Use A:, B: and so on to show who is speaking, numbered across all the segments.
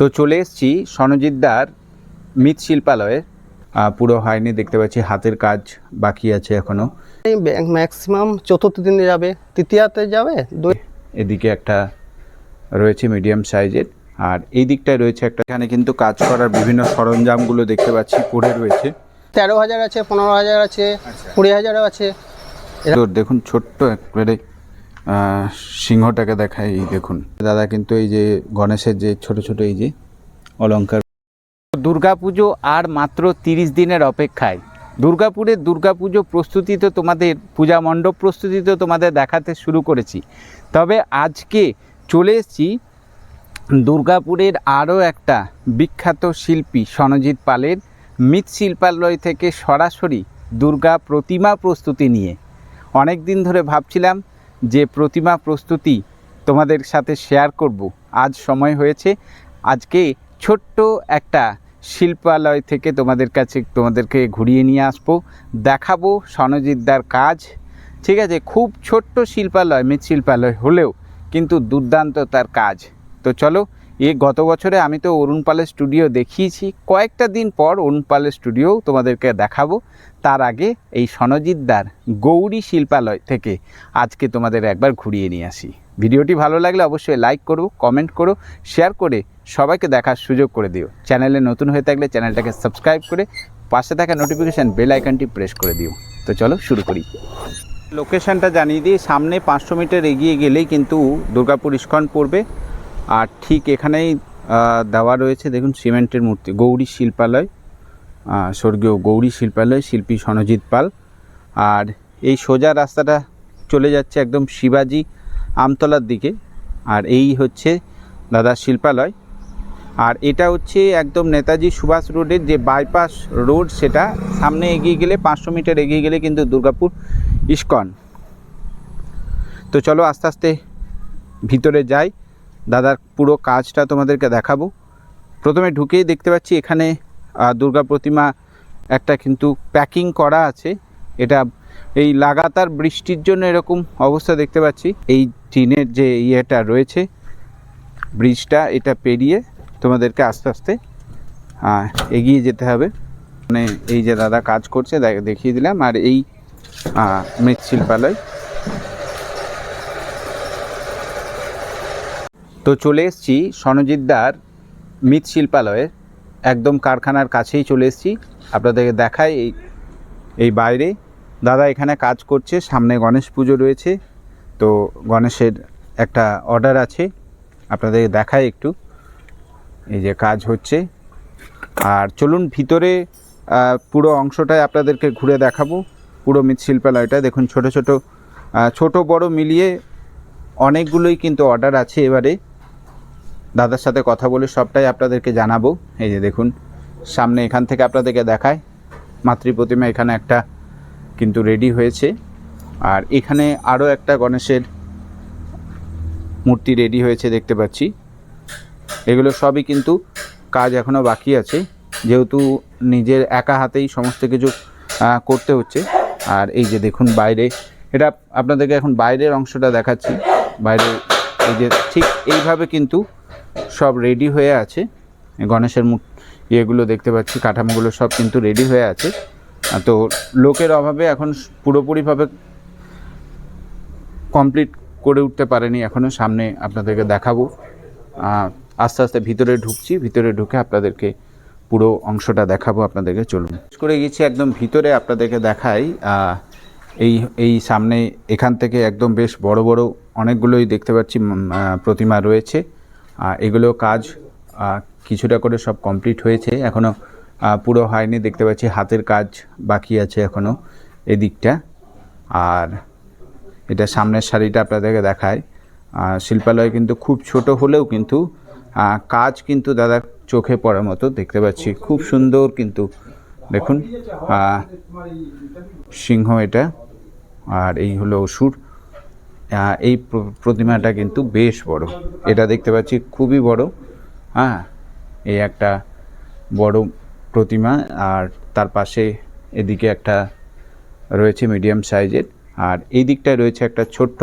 A: তো চলে এসেছি সনজিৎদার মৃৎশিল্পালয়ে পুরো হয়নি দেখতে পাচ্ছি হাতের কাজ বাকি আছে এখনও।
B: এই ম্যাক্সিমাম চতুর্থ দিনে যাবে তৃতীয়াতে যাবে
A: এদিকে একটা রয়েছে মিডিয়াম সাইজের আর এই দিকটায় রয়েছে একটা এখানে কিন্তু কাজ করার বিভিন্ন সরঞ্জামগুলো দেখতে পাচ্ছি পড়ে রয়েছে।
B: তেরো হাজার আছে পনেরো হাজার আছে কুড়ি হাজারও আছে।
A: দেখুন ছোট্ট একবারে সিংহটাকে দেখায় এই দেখুন। দাদা কিন্তু এই যে গণেশের যে ছোট ছোট এই যে অলংকার। দুর্গাপুজো আর মাত্র তিরিশ দিনের অপেক্ষায়। দুর্গাপুরের দুর্গাপুজো প্রস্তুতি তো তোমাদের, পূজা মণ্ডপ প্রস্তুতি তো তোমাদের দেখাতে শুরু করেছি। তবে আজকে চলে এসেছি দুর্গাপুরের আরও একটা বিখ্যাত শিল্পী সনজিৎ পালের মৃৎশিল্পালয় থেকে সরাসরি দুর্গা প্রতিমা প্রস্তুতি নিয়ে। অনেক দিন ধরে ভাবছিলাম যে প্রতিমা প্রস্তুতি তোমাদের সাথে শেয়ার করব। আজ সময় হয়েছে। আজকে ছোট্ট একটা শিল্পালয় থেকে তোমাদের কাছে, তোমাদেরকে ঘুরিয়ে নিয়ে আসব। দেখাবো সনজিৎদার কাজ। ঠিক আছে, খুব ছোট্ট শিল্পালয় মৃৎশিল্পালয় হলেও কিন্তু দুর্দান্ত তার কাজ। তো চলো এ গত বছরে আমি তো অরুণ পালের স্টুডিও দেখিয়েছি। কয়েকটা দিন পর অরুণ পালের স্টুডিও তোমাদেরকে দেখাবো। তার আগে এই সনজিৎদার গৌরী শিল্পালয় থেকে আজকে তোমাদের একবার ঘুরিয়ে নিয়ে আসি। ভিডিওটি ভালো লাগলে অবশ্যই লাইক করো কমেন্ট করো শেয়ার করে সবাইকে দেখার সুযোগ করে দিও। চ্যানেলে নতুন হয়ে থাকলে চ্যানেলটাকে সাবস্ক্রাইব করে পাশে থাকা নোটিফিকেশান বেল আইকনটি প্রেস করে দিও। তো চলো শুরু করি। লোকেশানটা জানিয়ে দিই, সামনে পাঁচশো মিটার এগিয়ে গেলেই কিন্তু দুর্গাপুর ইস্কন পড়বে। আর ঠিক এখানেই দেওয়া রয়েছে দেখুন সিমেন্টের মূর্তি, গৌরী শিল্পালয় স্বর্গীয় গৌরী শিল্পালয়, শিল্পী সনজিৎ পাল। আর এই সোজা রাস্তাটা চলে যাচ্ছে একদম শিবাজি আমতলার দিকে। আর এই হচ্ছে দাদার শিল্পালয়। আর এটা হচ্ছে একদম নেতাজি সুভাষ রোডের যে বাইপাস রোড, সেটা সামনে এগিয়ে গেলে, পাঁচশো মিটার এগিয়ে গেলে কিন্তু দুর্গাপুর ইস্কন। তো চলো আস্তে আস্তে ভিতরে যাই। দাদার পুরো কাজটা তোমাদেরকে দেখাবো। প্রথমে ঢুকেই দেখতে পাচ্ছি এখানে দুর্গা প্রতিমা একটা কিন্তু প্যাকিং করা আছে। এটা এই লাগাতার বৃষ্টির জন্য এরকম অবস্থা দেখতে পাচ্ছি। এই টিনের যে ইয়েটা রয়েছে, ব্রিজটা এটা পেরিয়ে তোমাদেরকে আস্তে আস্তে এগিয়ে যেতে হবে। মানে এই যে দাদা কাজ করছে দেখিয়ে দিলাম। আর এই মৃৎশিল্পালয়। তো চলে এসেছি সনজিৎদার মৃৎশিল্পালয়ের একদম কারখানার কাছেই চলে এসেছি। আপনাদেরকে দেখাই এই এই বাইরে। দাদা এখানে কাজ করছে, সামনে গণেশ পুজো রয়েছে। তো গণেশের একটা অর্ডার আছে আপনাদের দেখাই একটু। এই যে কাজ হচ্ছে। আর চলুন ভিতরে পুরো অংশটাই আপনাদেরকে ঘুরে দেখাবো। পুরো মৃৎশিল্পালয়টা দেখুন ছোট ছোট ছোট বড় মিলিয়ে অনেকগুলোই কিন্তু অর্ডার আছে এবারে। দাদার সাথে কথা বলে সবটাই আপনাদেরকে জানাব। এই যে দেখুন, সামনে এখান থেকে আপনাদেরকে দেখায় মাতৃ প্রতিমা এখানে একটা কিন্তু রেডি হয়েছে। আর এখানে আরও একটা গণেশের মূর্তি রেডি হয়েছে দেখতে পাচ্ছি। এগুলো সবই কিন্তু কাজ এখনও বাকি আছে, যেহেতু নিজের একা হাতেই সমস্ত কিছু করতে হচ্ছে। আর এই যে দেখুন বাইরে, এটা আপনাদেরকে এখন বাইরের অংশটা দেখাচ্ছি। বাইরে এই যে ঠিক এইভাবে কিন্তু সব রেডি হয়ে আছে। গণেশের মুখ ইয়েগুলো দেখতে পাচ্ছি, কাঠামোগুলো সব কিন্তু রেডি হয়ে আছে। তো লোকের অভাবে এখন পুরোপুরিভাবে কমপ্লিট করে উঠতে পারেনি। এখনও সামনে আপনাদেরকে দেখাবো। আস্তে আস্তে ভিতরে ঢুকছি, ভিতরে ঢুকে আপনাদেরকে পুরো অংশটা দেখাবো, আপনাদেরকে চলুন। করে গেছি একদম ভিতরে, আপনাদেরকে দেখাই। এই এই সামনে এখান থেকে একদম বেশ বড় বড় অনেকগুলোই দেখতে পাচ্ছি প্রতিমা রয়েছে। এগুলো কাজ কিছুটা করে সব কমপ্লিট হয়েছে। এখনও পুরো হয়নি, দেখতে পাচ্ছি হাতের কাজ বাকি আছে এখনও এদিকটা। আর এটা সামনের শাড়িটা আপনাদেরকে দেখায় শিল্পালয় কিন্তু খুব ছোট হলেও কিন্তু কাজ কিন্তু দাদার চোখে পড়ার মতো, দেখতে পাচ্ছি। খুব সুন্দর কিন্তু, দেখুন সিংহ এটা। আর এই হলো অসুর। এই প্রতিমাটা কিন্তু বেশ বড়। এটা দেখতে পাচ্ছি খুবই বড়। হ্যাঁ এই একটা বড় প্রতিমা আর তার পাশে এদিকে একটা রয়েছে মিডিয়াম সাইজের আর এই দিকটায় রয়েছে একটা ছোট্ট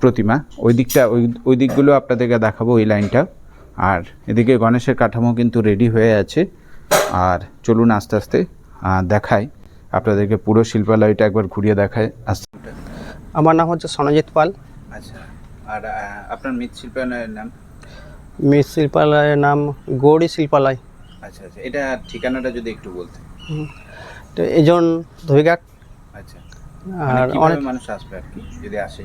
A: প্রতিমা। ওই দিকটা, ওই ওই দিকগুলো আপনাদেরকে দেখাবো ওই লাইনটা। আর এদিকে গণেশের কাঠামো কিন্তু রেডি হয়ে আছে। আর চলুন আস্তে আস্তে দেখাই। আপনাদেরকে পুরো শিল্পালয়টা একবার ঘুরিয়ে দেখায় আস্তে
B: আমার নাম হচ্ছে সনজিৎ পাল।
A: আচ্ছা আর আপনার মৃৎশিল্পালয়ের নাম?
B: মৃৎ শিল্পালয়ের নাম গৌরী শিল্পালয়।
A: আচ্ছা আচ্ছা এটা ঠিকানাটা যদি একটু বলতেন।
B: তো এজন ধুইঘাট
A: আচ্ছা
B: আর
A: আর
B: অনেক
A: মানুষ আসবে আর কি যদি আসে?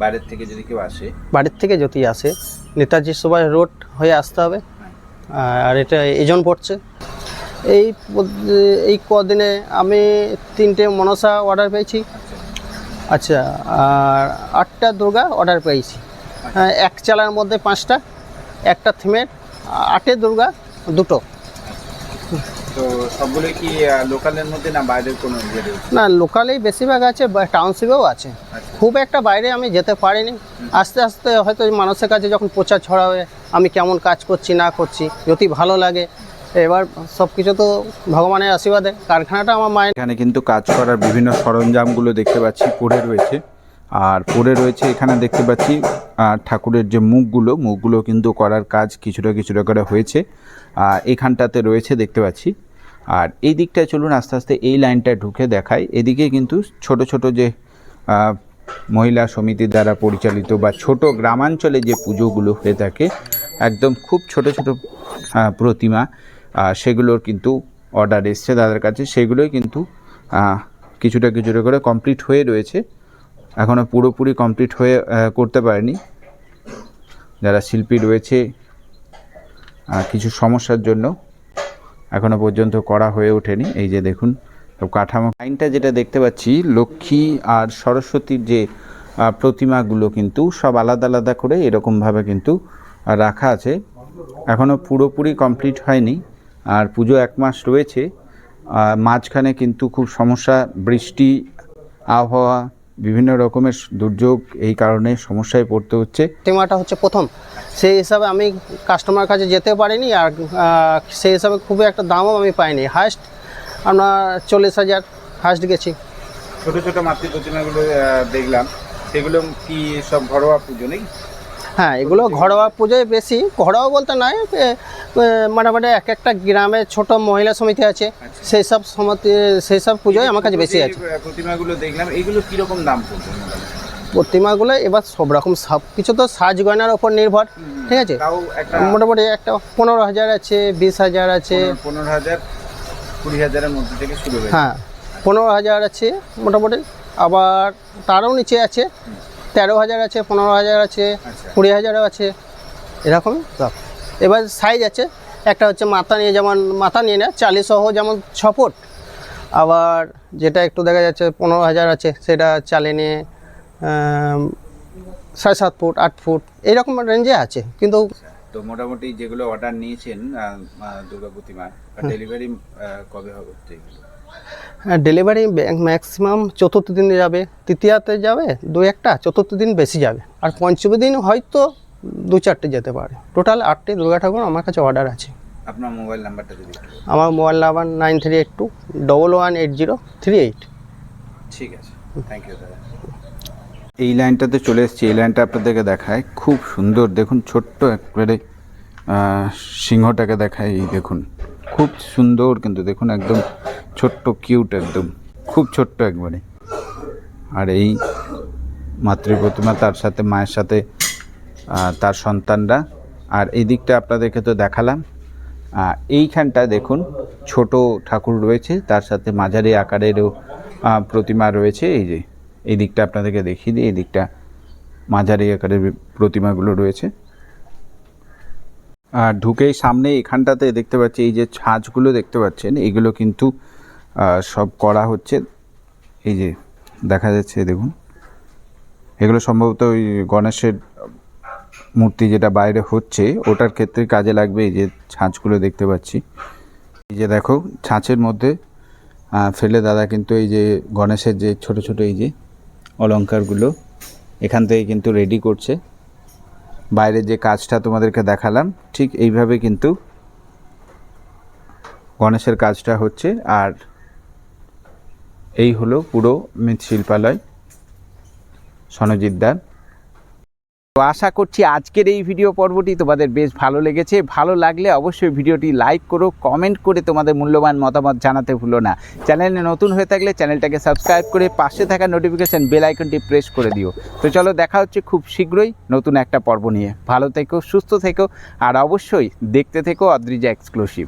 A: বাইরের থেকে যদি কেউ আসে?
B: বাড়ির থেকে যদি আসে নেতাজি সুভাষ রোড হয়ে আসতে হবে। আর এটা এজন পড়ছে। এই এই কদিনে আমি তিনটে মনসা অর্ডার পেয়েছি। আচ্ছা আর আটটা দুর্গা অর্ডার পেয়েছি। হ্যাঁ, এক চালার মধ্যে পাঁচটা একটা থিমের আটে দুর্গা দুটো।
A: তো সবগুলো কি লোকালের মধ্যে না বাইরের কোনো ইয়ে
B: না লোকালেই বেশিরভাগ আছে টাউনশিপেও আছে।
A: আচ্ছা।
B: খুব একটা বাইরে আমি যেতে পারিনি। আস্তে আস্তে হয়তো মানুষের কাছে যখন প্রচার ছড়াবে আমি কেমন কাজ করছি না করছি যদি ভালো লাগে এবার সব কিছু তো ভগবানের আশীর্বাদে। কারখানাটা আমার মায়ের
A: এখানে কিন্তু কাজ করার বিভিন্ন সরঞ্জামগুলো দেখতে পাচ্ছি, পড়ে রয়েছে। আর পড়ে রয়েছে এখানে দেখতে পাচ্ছি ঠাকুরের যে মুখগুলো মুখগুলো কিন্তু করার কাজ কিছুটা কিছুটা করে হয়েছে। এখানটাতে রয়েছে দেখতে পাচ্ছি। আর এই দিকটায় চলুন আস্তে আস্তে এই লাইনটায় ঢুকে দেখাই। এদিকে কিন্তু ছোট ছোট যে মহিলা সমিতির দ্বারা পরিচালিত বা ছোট গ্রামাঞ্চলে যে পুজোগুলো হয়ে থাকে, একদম খুব ছোট ছোট প্রতিমা। সেগুলোর কিন্তু অর্ডার এসছে তাদের কাছে। সেগুলোই কিন্তু কিছুটা কিছুটা করে কমপ্লিট হয়ে রয়েছে। এখনও পুরোপুরি কমপ্লিট হয়ে করতে পারেনি। যারা শিল্পী রয়েছে কিছু সমস্যার জন্য এখনও পর্যন্ত করা হয়ে ওঠেনি। এই যে দেখুন কাঠামো লাইনটা যেটা দেখতে পাচ্ছি, লক্ষ্মী আর সরস্বতীর যে প্রতিমাগুলো কিন্তু সব আলাদা আলাদা করে এরকমভাবে কিন্তু রাখা আছে। এখনও পুরোপুরি কমপ্লিট হয়নি। আর পুজো এক মাস রয়েছে আর মাঝখানে কিন্তু খুব সমস্যা বৃষ্টি আবহাওয়া বিভিন্ন রকমের দুর্যোগ এই কারণে সমস্যায় পড়তে হচ্ছে।
B: প্রতিমাটা হচ্ছে প্রথম। সেই হিসাবে আমি কাস্টমার কাছে যেতে পারিনি আর সেই হিসাবে খুবই একটা দামও আমি পাইনি। হায়েস্ট আমরা চল্লিশ হাজার হায়েস্ট গেছি।
A: ছোট ছোট মাতৃ প্রতিমাগুলো দেখলাম। সেগুলো কি সব ঘরোয়া পুজো নেই
B: হ্যাঁ এগুলো ঘরোয়া পুজোয় বেশি। ঘরোয়া বলতে নয় মোটামুটি এক একটা গ্রামে ছোট মহিলা সমিতি আছে সেই সব সমিতি সেই সব পুজোয় আমার কাছে বেশি আছে।
A: প্রতিমাগুলো দেখলাম এগুলো কীরকম দাম
B: প্রতিমাগুলো এবার সব রকম সব কিছু তো সাজ গয়নার ওপর নির্ভর ঠিক আছে? মোটামুটি একটা পনেরো হাজার আছে বিশ হাজার আছে।
A: পনেরো- হাজার কুড়ি হাজারের মধ্যে থেকে শুরু
B: হ্যাঁ পনেরো হাজার আছে মোটামুটি আবার তারও নিচে আছে তেরো হাজার আছে পনেরো হাজার আছে
A: আচ্ছা।
B: কুড়ি হাজারও আছে এরকমই সব। এবার সাইজ আছে। একটা হচ্ছে মাথা নিয়ে যেমন মাথা নিয়ে নেয় চালি সহ যেমন ছ ফুট আবার যেটা একটু দেখা যাচ্ছে পনেরো হাজার আছে সেটা চালে নিয়ে সাড়ে সাত ফুট আট ফুট এইরকম রেঞ্জে আছে। কিন্তু
A: তো মোটামুটি যেগুলো অর্ডার নিয়েছেন দুর্গা প্রতিমার ডেলিভারি কবে হবে?
B: ডেলিভারি ম্যাক্সিমাম চতুর্থ দিনে যাবে তৃতীয়াতে যাবে দু একটা চতুর্থ দিন বেশি যাবে। আর পঞ্চম দিন হয়তো দু চারটে যেতে পারে। টোটাল আটটি দুর্গা ঠাকুর আমার কাছে অর্ডার আছে।
A: আপনার মোবাইল নাম্বারটা যদি
B: আমার mobile number nine three eight two double one eight zero three eight
A: ঠিক আছে। থ্যাংক ইউ দাদা। এই লাইনটাতে চলে এসেছি। এই লাইনটা আপনাদেরকে দেখায়। খুব সুন্দর। দেখুন ছোট্ট একবারে সিংহটাকে দেখায়। এই দেখুন খুব সুন্দর কিন্তু দেখুন একদম ছোট্ট কিউট একদম। খুব ছোট্ট একবারে। আর এই মাতৃ প্রতিমা তার সাথে মায়ের সাথে তার সন্তানরা। আর এই দিকটা আপনাদেরকে তো দেখালাম। এইখানটা দেখুন, ছোট ঠাকুর রয়েছে, তার সাথে মাঝারি আকারেরও প্রতিমা রয়েছে। এই যে, এই দিকটা আপনাদেরকে দেখিয়ে দিই, এই দিকটা মাঝারি আকারের প্রতিমাগুলো রয়েছে। আর ঢুকেই সামনে এখানটাতে দেখতে পাচ্ছি, এই যে ছাঁচগুলো দেখতে পাচ্ছেন, এগুলো কিন্তু সব করা হচ্ছে। এই যে, দেখা যাচ্ছে, দেখুন। এগুলো সম্ভবত ওই গণেশের মূর্তি যেটা বাইরে হচ্ছে, ওটার ক্ষেত্রে কাজে লাগবে এই যে ছাঁচগুলো দেখতে পাচ্ছি। এই যে দেখো, ছাঁচের মধ্যে ফেলে দাদা কিন্তু এই যে গণেশের যে ছোট ছোট এই যে অলঙ্কারগুলো, এখান থেকে কিন্তু রেডি করছে। বাইরে যে কাজটা তোমাদেরকে দেখালাম, ঠিক এইভাবে কিন্তু গণেশের কাজটা হচ্ছে। আর এই হলো পুরো মৃৎশিল্পালয়, সনজিৎদার। তো আশা করছি আজকের এই ভিডিও পর্বটি তোমাদের বেশ ভালো লেগেছে। ভালো লাগলে অবশ্যই ভিডিওটি লাইক করো, কমেন্ট করে তোমাদের মূল্যবান মতামত জানাতে ভুলো না। চ্যানেলে নতুন হয়ে থাকলে চ্যানেলটাকে সাবস্ক্রাইব করে পাশে থাকা নোটিফিকেশান বেল আইকনটি প্রেস করে দিও। তো চলো দেখা হচ্ছে খুব শীঘ্রই নতুন একটা পর্ব নিয়ে। ভালো থেকো, সুস্থ থেকো, আর অবশ্যই দেখতে থেকো অদ্রিজা এক্সক্লুসিভ